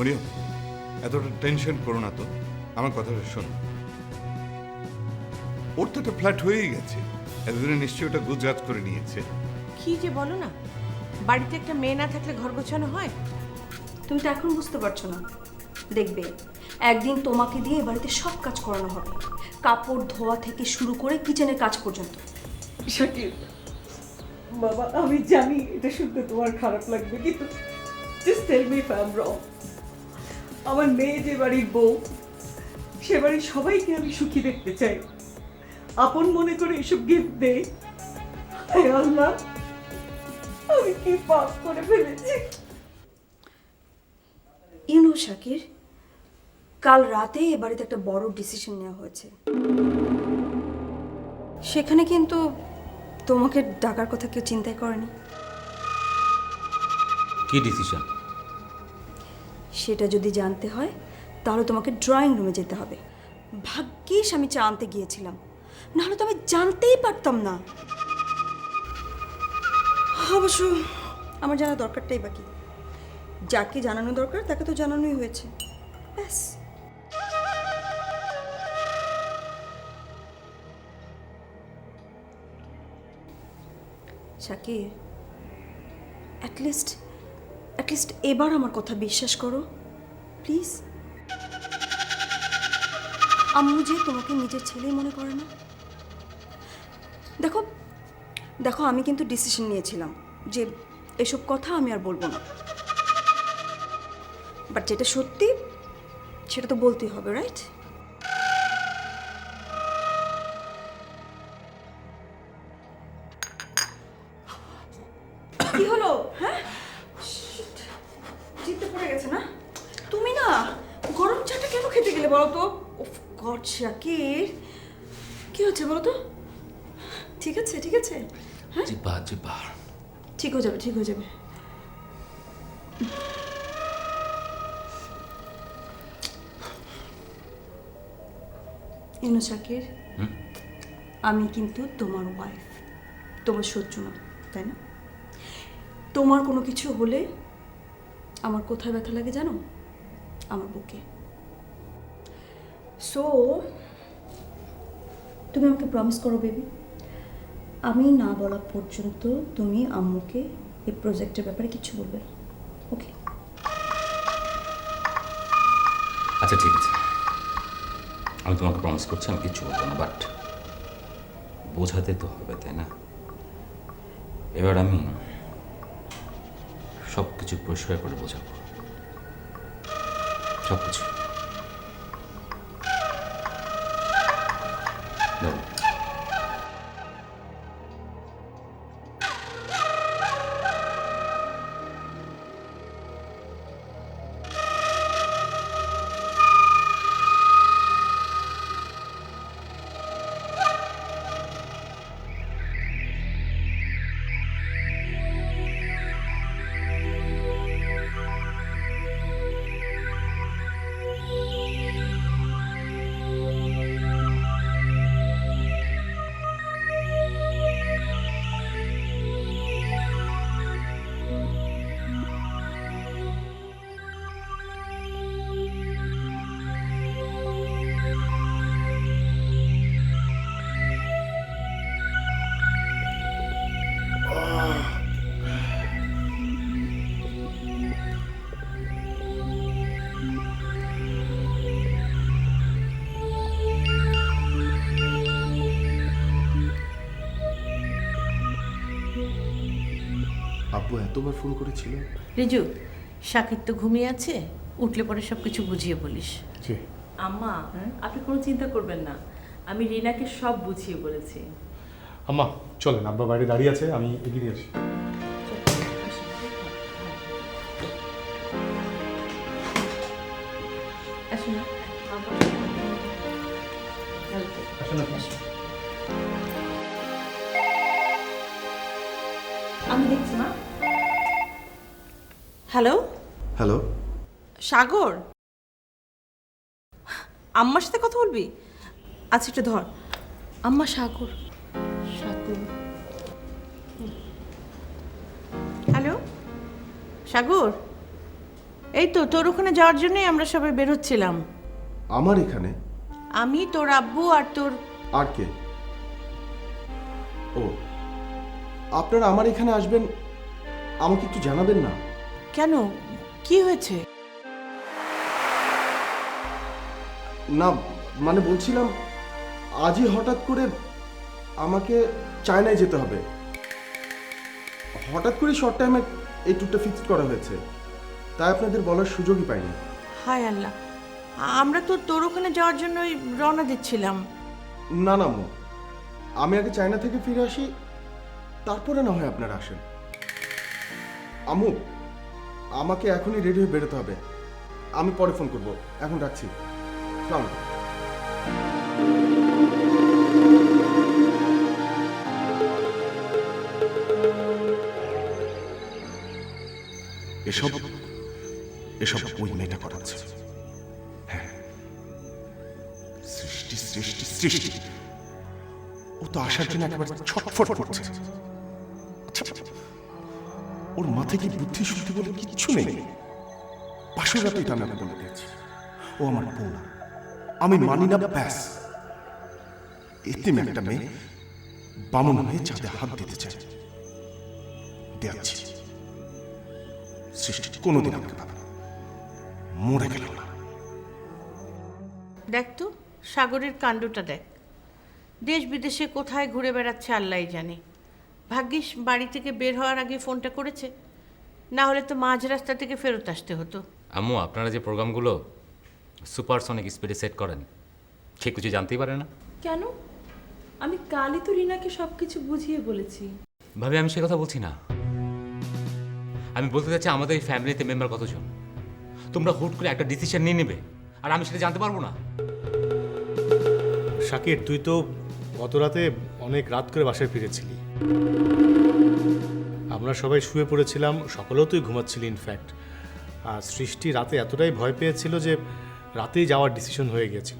মরিয়ম এতটা টেনশন করো না তো। আমার কথাটা শোনো। ওর তো একটা ফ্ল্যাট হয়েই গেছে। এতদিনে নিশ্চয়ই ওটা গুজরাট করে নিয়েছে। কি যে বলো না। বাড়িতে একটা মেয়ে না থাকলে ঘর গোছানো হয়? তুমি তো এখন বুঝতে পারছ না। দেখবে একদিন তোমাকে দিয়ে এ বাড়িতে সব কাজ করানো হবে। কাপড় ধোয়া থেকে শুরু করে কিচেনের কাজ পর্যন্ত। শাকিব বাবা আমি জানি এটা শুনতে তোমার খারাপ লাগবে কিন্তু just tell me if I am wrong আমার মেয়ে যে বাড়ির বউ সে বাড়ির সবাইকে আমি সুখী দেখতে চাই। আপন মনে করে এসব গিফট দেই। হায় আল্লাহ আমি কি পাপ করে ফেলেছি। ইউনো শাকির কাল রাতে এ বাড়িতে একটা বড় ডিসিশন নেওয়া হয়েছে। সেখানে কিন্তু তোমাকে ডাকার কথা কেউ চিন্তাই করেনি। কি ডিসিশন সেটা যদি জানতে হয়, তাহলে তোমাকে ড্রয়িং রুমে যেতে হবে। ভাগ্যিস আমি চা আনতে গিয়েছিলাম। নাহলে তো আমি জানতেই পারতাম না। অবশ্য আমার জানা দরকারটাই বাকি। যাকে জানানো দরকার, তাকে তো জানানোই হয়েছে। ব্যাস। শাকির অ্যাটলিস্ট অ্যাটলিস্ট এবার আমার কথা বিশ্বাস করো। প্লিজ আম্মু যে তোমাকে নিজের ছেলে মনে করে না। দেখো দেখো, আমি কিন্তু ডিসিশন নিয়েছিলাম যে এসব কথা আমি আর বলব না। বাট যেটা সত্যি, সেটা তো বলতেই হবে রাইট জিব্বা জিব্বা ঠিক হয়ে যাবে ঠিক হয়ে যাবে। শাকির আমি কিন্তু তোমার ওয়াইফ তোমার শত্রু না তাই না? তোমার কোনো কিছু হলে আমার কোথায় ব্যথা লাগে জানো? আমার বুকে। সো তুমি আমাকে প্রমিস করো বেবি আমি না বলা পর্যন্ত তুমি আম্মুকে এই প্রজেক্টের ব্যাপারে কিছু বলবে। না ওকে। আচ্ছা ঠিক আছে। আমি তোমাকে প্রমিস করছি, আমি কিচ্ছু বলব না বাট বোঝাতে তো হবে, তাই না? এবার আমি সব কিছু পরিষ্কার করে বোঝাবো। সব কিছু আব্বু ফোন করেছিল? রিজু শাকির তো ঘুমিয়ে আছে। উঠলে পরে সব কিছু বুঝিয়ে বলিস। জি। আম্মা আপনি কোনো চিন্তা করবেন না। আমি রিনাকে সব বুঝিয়ে বলেছি। আম্মা চলেন আব্বা বাইরে দাঁড়িয়ে আছে আমি এগিয়ে আসি। হ্যালো? হ্যালো? সাগর? আম্মার সাথে কথা বলবি? আচ্ছা একটু ধর। আম্মা সাগর। সাগর। হ্যালো? সাগর? এই তো তোর ওখানে যাওয়ার জন্যই আমরা সবাই বেরোচ্ছিলাম আমার এখানে? আমি তোর আব্বু আর তোর আর কে? ও। আপনারা আমার এখানে আসবেন? আমাকে একটু জানাবেন না? কেন? কি হয়েছে? না মানে বলছিলাম আজই হঠাৎ করে আমাকে চায়নায় যেতে হবে। হঠাৎ করে শর্ট টাইমে এই ট্যুরটা ফিক্সড করা হয়েছে। তাই আপনাদের বলার সুযোগই পাইনি। হায় আল্লাহ। আমরা তো তোর ওখানে যাওয়ার জন্যই রওনা দিচ্ছিলাম। না না মো। আমি আগে চায়না থেকে ফিরে আসি তারপরে না হয় আপনারা আসেন। আমু আমাকে এখনই রেডি হয়ে বেরোতে হবে। আমি পরে ফোন করব। এখন রাখছি। সালাম এসব এসব ওই মেয়েটা করাচ্ছে। হ্যাঁ। সৃষ্টি সৃষ্টি সৃষ্টি। ও তো আসার জন্য একেবারে ছটফট করছে। মাথায় কি বুদ্ধি শুদ্ধি বলে কিচ্ছু নেই? পাশের রাতে এটা আমি বলে দিয়েছি। ও আমার বউ আমি মানি না, ব্যাস। এতিম একটা মেয়ে বামন হয়ে চাঁদে হাত দিতে চায়। দেয়াচ্ছি। সৃষ্টি কোনোদিন আমাকে পাবে মরে গেল না। দেখ তো, সাগরের কাণ্ডটা দেখ। দেশ বিদেশে কোথায় ঘুরে বেড়াচ্ছে আল্লাহ জানে। ভাগ্যিস বাড়ি থেকে বের হওয়ার আগে ফোনটা করেছে। না হলে তো মাঝ রাস্তা থেকে ফেরত আসতে হতো। আম্মু আপনারা যে প্রোগ্রামগুলো সুপারসনিক স্পিডে সেট করেন সে কিছু জানতেই পারে না। কেন? আমি কালই তো রিনাকে সব কিছু বুঝিয়ে বলেছি। ভাবে আমি সে কথা বলছি না। আমি বলতে চাচ্ছি আমাদের এই ফ্যামিলিতে মেম্বার কতজন? তোমরা হুট করে একটা ডিসিশন নিয়ে নেবে আর আমি সেটা জানতে পারব না। শাকির তুই তো গত রাতে অনেক রাত করে বাসায় ফিরেছিলি। আমরা সবাই শুয়ে পড়েছিলাম সকলেও তুই ঘুমাচ্ছিলি ইনফ্যাক্ট আর সৃষ্টি রাতে এতটাই ভয় পেয়েছিল যে রাতেই যাওয়ার ডিসিশন হয়ে গিয়েছিল।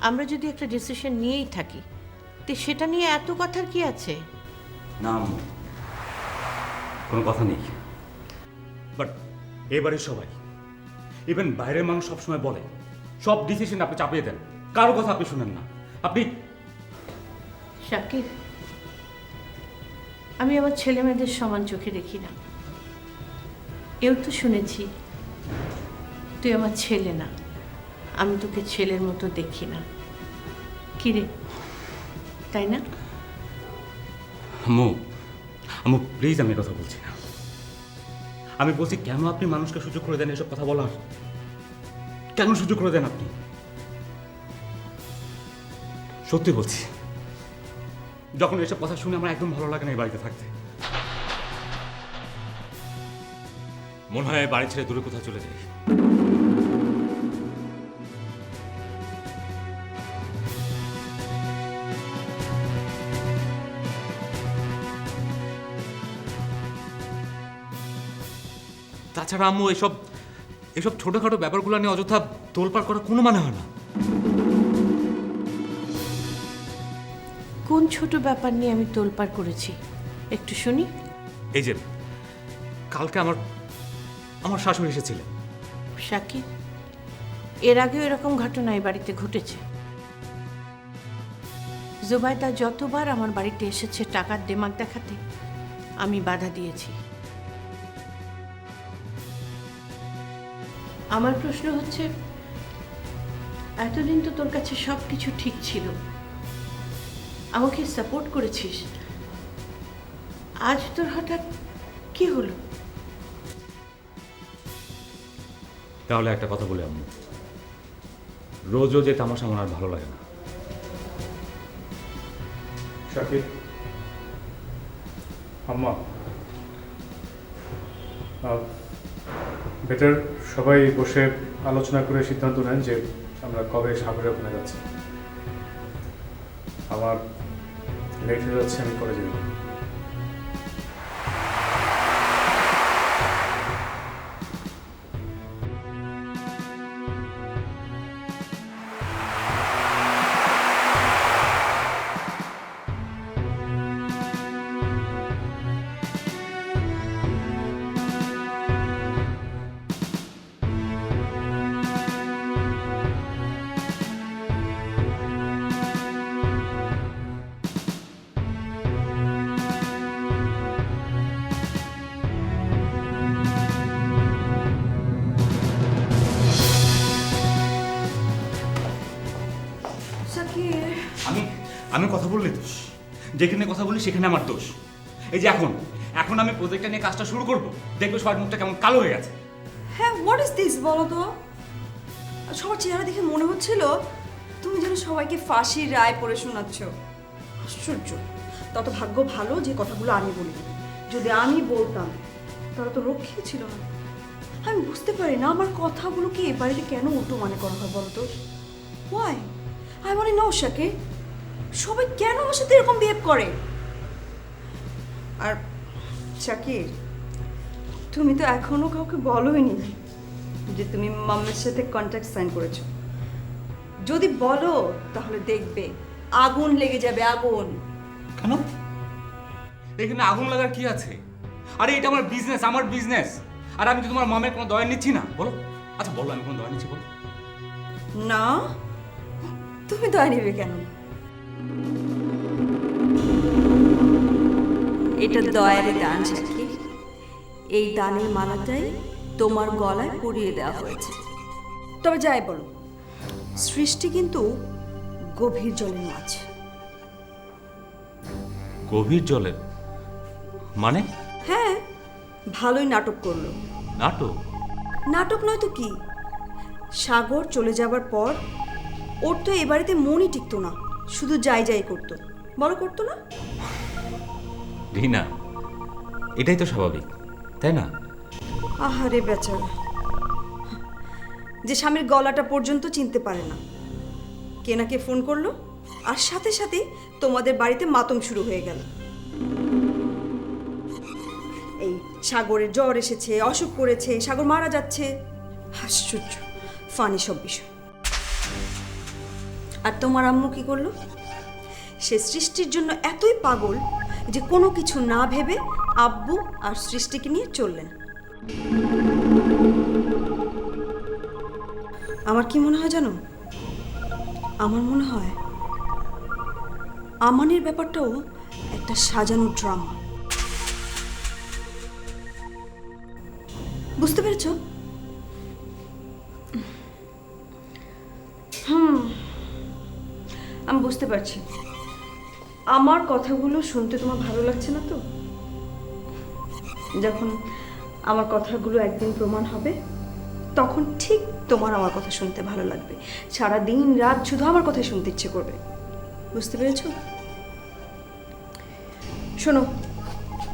আমরা যদি একটা ডিসিশন নিয়েই থাকি তো সেটা নিয়ে এত কথার কি আছে? না আম্মু। কোনো কথা নেই। বাট এবারে সবাই ইভেন বাইরের মানুষ সবসময় বলে সব ডিসিশন আপনি চাপিয়ে দেন। কারও কথা আপনি শুনেন না। আপনি শাকিব আমি আমার ছেলে মেয়েদের সমান চোখে দেখি না। এও তো শুনেছি, তুই আমার ছেলে না। আমি তোকে ছেলের মতো দেখি না। কিরে, তাই না? আম্মু আম্মু প্লিজ আমি কথা বলছি না। আমি বলছি, কেন আপনি মানুষকে সুযোগ করে দেন এসব কথা বলার? কেন সুযোগ করে দেন আপনি? সত্যি বলছি যখন এসব কথা শুনে আমার একদম ভালো লাগে না এই বাড়িতে থাকতে। মনে হয় বাড়ি ছেড়ে দূরে কোথাও চলে যাই। তাছাড়া আম্মু, এসব এসব ছোটোখাটো ব্যাপারগুলো নিয়ে অযথা তোলপাড় করার কোনো মানে হয় না। কোন ছোট ব্যাপার নিয়ে আমি তোলপাড় করেছি? একটু শুনি। এই যে কালকে আমার আমার শাশুড়ি এসেছিলেন। শাকিব এর আগেও এরকম ঘটনা এই বাড়িতে ঘটেছে। জুবাইদা যতবার আমার বাড়িতে এসেছে টাকার দেমাগ দেখাতে আমি বাধা দিয়েছি। আমার প্রশ্ন হচ্ছে এতদিন তো তোর কাছে সব কিছু ঠিক ছিল। আমাকে সাপোর্ট করেছিস। আজ তোর হঠাৎ কি হলো? তাহলে একটা কথা বলে আম্মু। রোজ রোজ এই তামাশা আমার আর ভালো লাগে না। শাকির আম্মা বেটার সবাই বসে আলোচনা করে সিদ্ধান্ত নেন যে আমরা কবে সাগরে ওখানে যাচ্ছি। আমার লেট হয়ে যাচ্ছে আমি পরে যাব আমি কথা বললে দোষ। যেখানে কথা বলি সেখানে আমার দোষ। এই যে এখন এখন আমি প্রজেক্টটা নিয়ে কাজটা শুরু করব। দেখবে সবার মুখটা কেমন কালো হয়ে গেছে। হ্যাঁ হোয়াট ইজ দিস বলো তো? সবার চেহারা দেখে মনে হচ্ছিল তুমি যেন সবাইকে ফাঁসির রায় পড়ে শোনাচ্ছ। আশ্চর্য। তত ভাগ্য ভালো যে কথাগুলো আমি বলি যদি আমি বলতাম, তারা তো রক্ষী ছিল না। আমি বুঝতে পারি না আমার কথাগুলো কি এ বাড়িতে কেন উল্টো মানে করা হয় বলো তো? ওয়াই আই মানে নো শাকে সবাই কেন আমার সাথে এরকম বিহেভ করে? আর শাকির তুমি তো এখনও কাউকে বলোইনি যে তুমি মাম্মির সাথে কন্ট্যাক্ট সাইন করেছ। যদি বলো তাহলে দেখবে আগুন লেগে যাবে আগুন। কেন? এখানে আগুন লাগার কি আছে? আরে এটা আমার বিজনেস আমার বিজনেস আর আমি তো তোমার মামের কোনো দয়া নিচ্ছি না। বলো। আচ্ছা বলো আমি কোনো দয়া নিচ্ছি বলো। না? তুমি দয়া নেবে কেন? এটা দয়ার দান শাকি এই দানের মালাটাই তোমার গলায় পরিয়ে দেওয়া হয়েছে। তবে যাই বলো সৃষ্টি কিন্তু গভীর জলের মাছ। গভীর জলের? মানে? হ্যাঁ ভালোই নাটক করল। নাটক? নাটক নয় তো কি? সাগর চলে যাবার পর ওর তো এ বাড়িতে মনই টিকতো না। শুধু যাই যাই করতো। বলো করতো না? রিনা এটাই তো স্বাভাবিক তাই না? আহারে বেচারা। যে স্বামীর গলাটা পর্যন্ত চিনতে পারে না। কেনাকে ফোন করল আর সাথে সাথে তোমাদের বাড়িতে মাতম শুরু হয়ে গেল। এই সাগরের জ্বর এসেছে অসুখ করেছে সাগর মারা যাচ্ছে। আশ্চর্য ফানি সব বিষয়। আর তোমার আম্মু কি করল? সে সৃষ্টির জন্য এতই পাগল যে কোনো কিছু না ভেবে আব্বু আর সৃষ্টিকে নিয়ে চললেন। আমার কি মনে হয় জানো? আমার মনে হয় আমানের ব্যাপারটাও একটা সাজানো ড্রামা। বুঝতে পেরেছ? বুঝতে পারছি। আমার কথাগুলো শুনতে তোমার ভালো লাগছে না তো? যখন আমার কথাগুলো একদিন প্রমাণ হবে, তখন ঠিক তোমার আমার কথা শুনতে ভালো লাগবে। সারা দিন রাত শুধু আমার কথাই শুনতে ইচ্ছে করবে। বুঝতে পেরেছ? শোনো,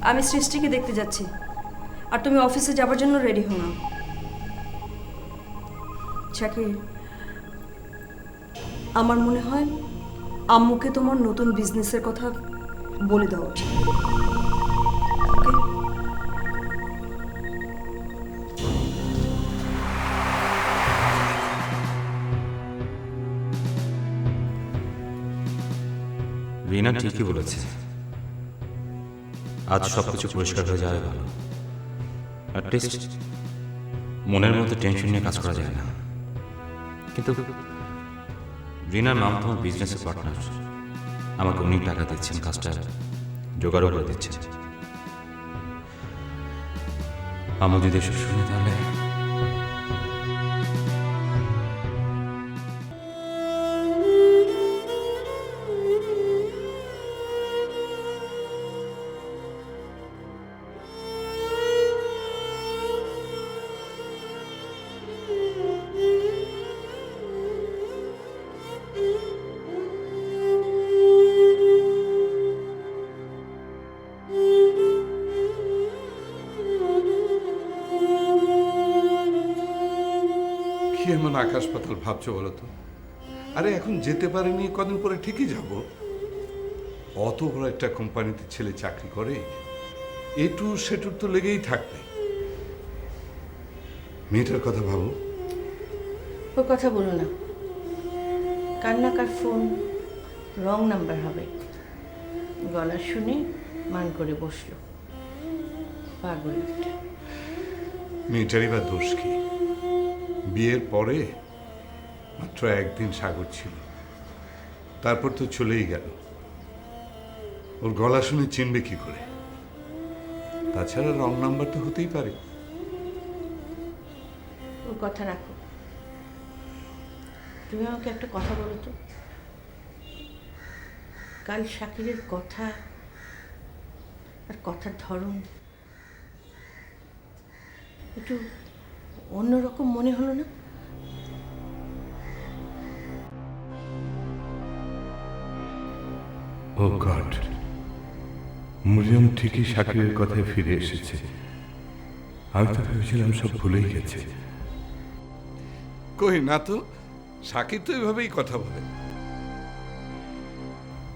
আমি সৃষ্টিকে দেখতে যাচ্ছি। আর তুমি অফিসে যাবার জন্য রেডি হও না। আমার মনে হয় আম্মুকে তোমার নতুন বিজনেসের কথা বলে উচিত রিনা ঠিকই বলেছে। আজ সব কিছু পরিষ্কার হয়ে যাবে ভালো। মনের মধ্যে টেনশন নিয়ে কাজ করা যায় না। কিন্তু রিনার নাম তোমার বিজনেসের পার্টনার আমাকে উনি টাকা দিচ্ছেন কাজটা জোগাড় করে দিচ্ছেন। আমার যদি এসব শুনে তাহলে আকাশ পাতাল ভাবছ বলো তো? আরে, এখন যেতে পারিনি, কদিন পরে ঠিকই যাব। অত বড় একটা কোম্পানিতে ছেলে চাকরি করে, এটু সেটুর তো লেগেই থাকবে। মেয়েটার কথা ভাবো। ওর কথা বলো না। কান্নাকার ফোন? রং নাম্বার হবে। গলা শুনে মান করে বসল। পাগল একটা মেয়েটারই বা দোষ কি? বিয়ের পরে মাত্র একদিন সাগর ছিল। তারপর তো চলেই গেল। ওর গলা শুনে চিনবে কি করে। তাছাড়া রং নাম্বার তো হতেই পারে। ওর কথা রাখো। তুমি আমাকে একটা কথা বলো তো। কাল শাকিরের কথা আর কথার ধরন একটু অন্যরকম মনে হলো না? ও গড মরিয়ম ঠিকই শাকিরের কথায় ফিরে এসেছে। আমি তো ভেবেছিলাম সব ভুলেই গেছে। কই না তো শাকির তো এভাবেই কথা বলে।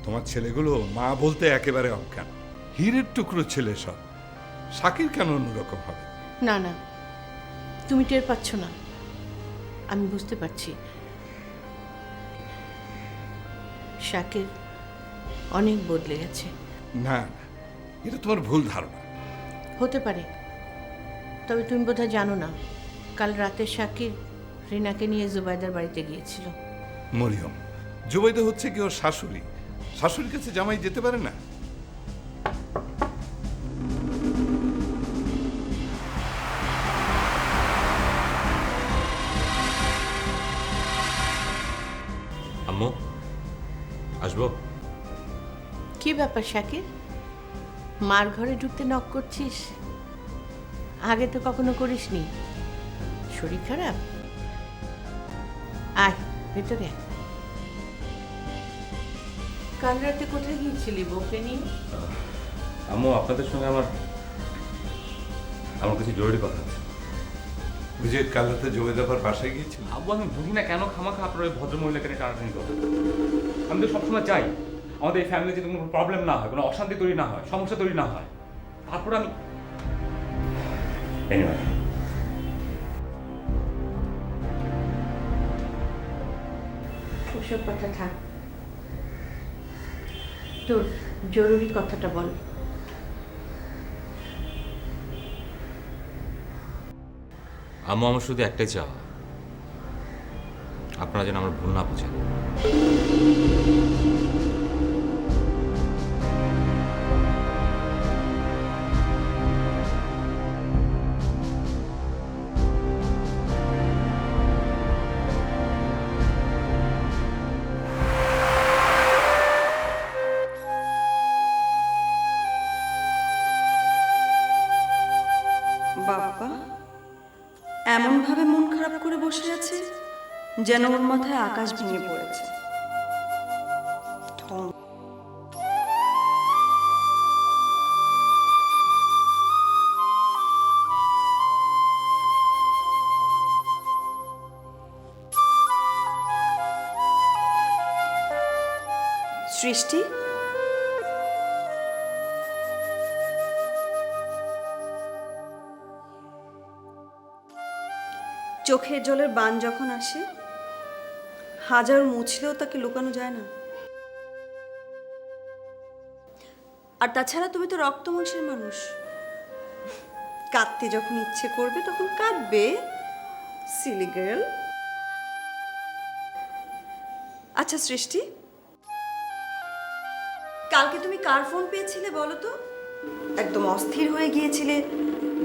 তোমার ছেলেগুলো মা বলতে একেবারে অজ্ঞান। হীরের টুকরো ছেলে সব। শাকির কেন অন্যরকম হবে? না না তুমি টের পাচ্ছ না। আমি বুঝতে পারছি। শাকের অনেক বদলে গেছে। না এটা তোমার ভুল ধারণা। হতে পারে। তবে তুমি বোধহয় জানো না কাল রাতে শাকির রিনাকে নিয়ে জুবাইদার বাড়িতে গিয়েছিল। মরিয়ম জুবাইদা হচ্ছে কি ওর শাশুড়ি? শাশুড়ির কাছে জামাই যেতে পারে না? আসব। কি ব্যাপার শাকির মার ঘরে ঢুকতে নক করছিস? আগে তো কখনো করিসনি। শরীর খারাপ? আয় ভেতরে। কাল রাতে কোথায় গিয়েছিলি বউকে নিয়ে? আম্মু আপনাদের সঙ্গে আমার আমার কিছু জরুরি কথা আছে। যে কাল রাতে জুবাইদার বাসায় গিয়েছিল? আব্বু আমি বুঝি না কেন খামাখা আপনার ওই ভদ্রমহিলাকে টানাটানি করেন আমি তো সবসময় চাই আমাদের এই ফ্যামিলিতে কোনো প্রবলেম না হয় কোনো অশান্তি তৈরি না হয় সমস্যা তৈরি না হয় তারপর আমি ওসব কথা থাক। তোর জরুরি কথাটা বল। আম্মু আমার শুধু একটাই চাওয়া। আপনারা যেন আমার ভুল না বুঝেন। বাবা এমন ভাবে মন খারাপ করে বসে আছে যেন ওর মাথায় আকাশ ভেঙে পড়েছে। চোখের জলের বান যখন আসে, হাজার মুছলেও তাকে লুকানো যায় না। আর তাছাড়া তুমি তো রক্ত মাংসের মানুষ। কাঁদতে যখন ইচ্ছে করবে, তখন কাঁদবে। Silly girl. আচ্ছা সৃষ্টি। কালকে তুমি কার ফোন পেয়েছিলে বলো তো? একদম অস্থির হয়ে গিয়েছিলে।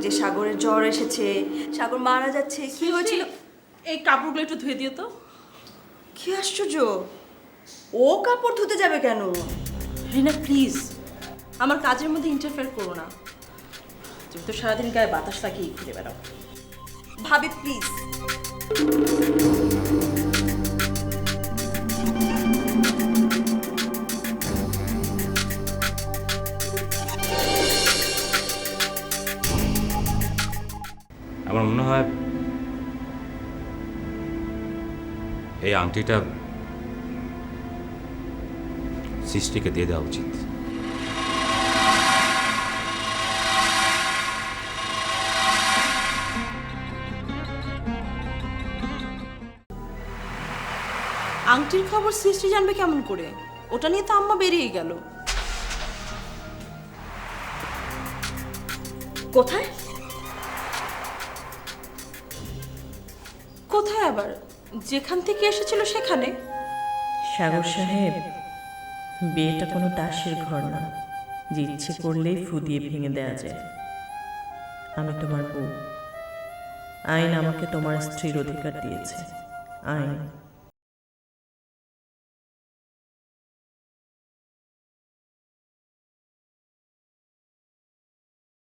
যে সাগরের জ্বর এসেছে সাগর মারা যাচ্ছে কি হয়েছিল? এই কাপড়গুলো একটু ধুয়ে দিও তো। কি আশ্চর্য! ও কাপড় ধুতে যাবে কেন? রিনা প্লিজ আমার কাজের মধ্যে ইন্টারফেয়ার করো না। তুমি তো সারাদিন গায়ে বাতাস লাগিয়ে ঘুরে বেড়াও। ভাবি প্লিজ এই আংটিটা সৃষ্টিকে দিয়ে দেওয়া উচিত। আংটির খবর সৃষ্টি জানবে কেমন করে? ওটা নিয়ে তো আম্মা বেরিয়ে গেল। কোথায়? কোথায় আবার? যেখান থেকে এসেছিল সেখানে? সাগর সাহেব, বিয়েটা কোনো দাসের ঘর না। যে ইচ্ছে করলেই ফু দিয়ে ভেঙে দেওয়া যায়। আমি তোমার বউ। আইন আমাকে তোমার স্ত্রীর অধিকার দিয়েছে। আইন।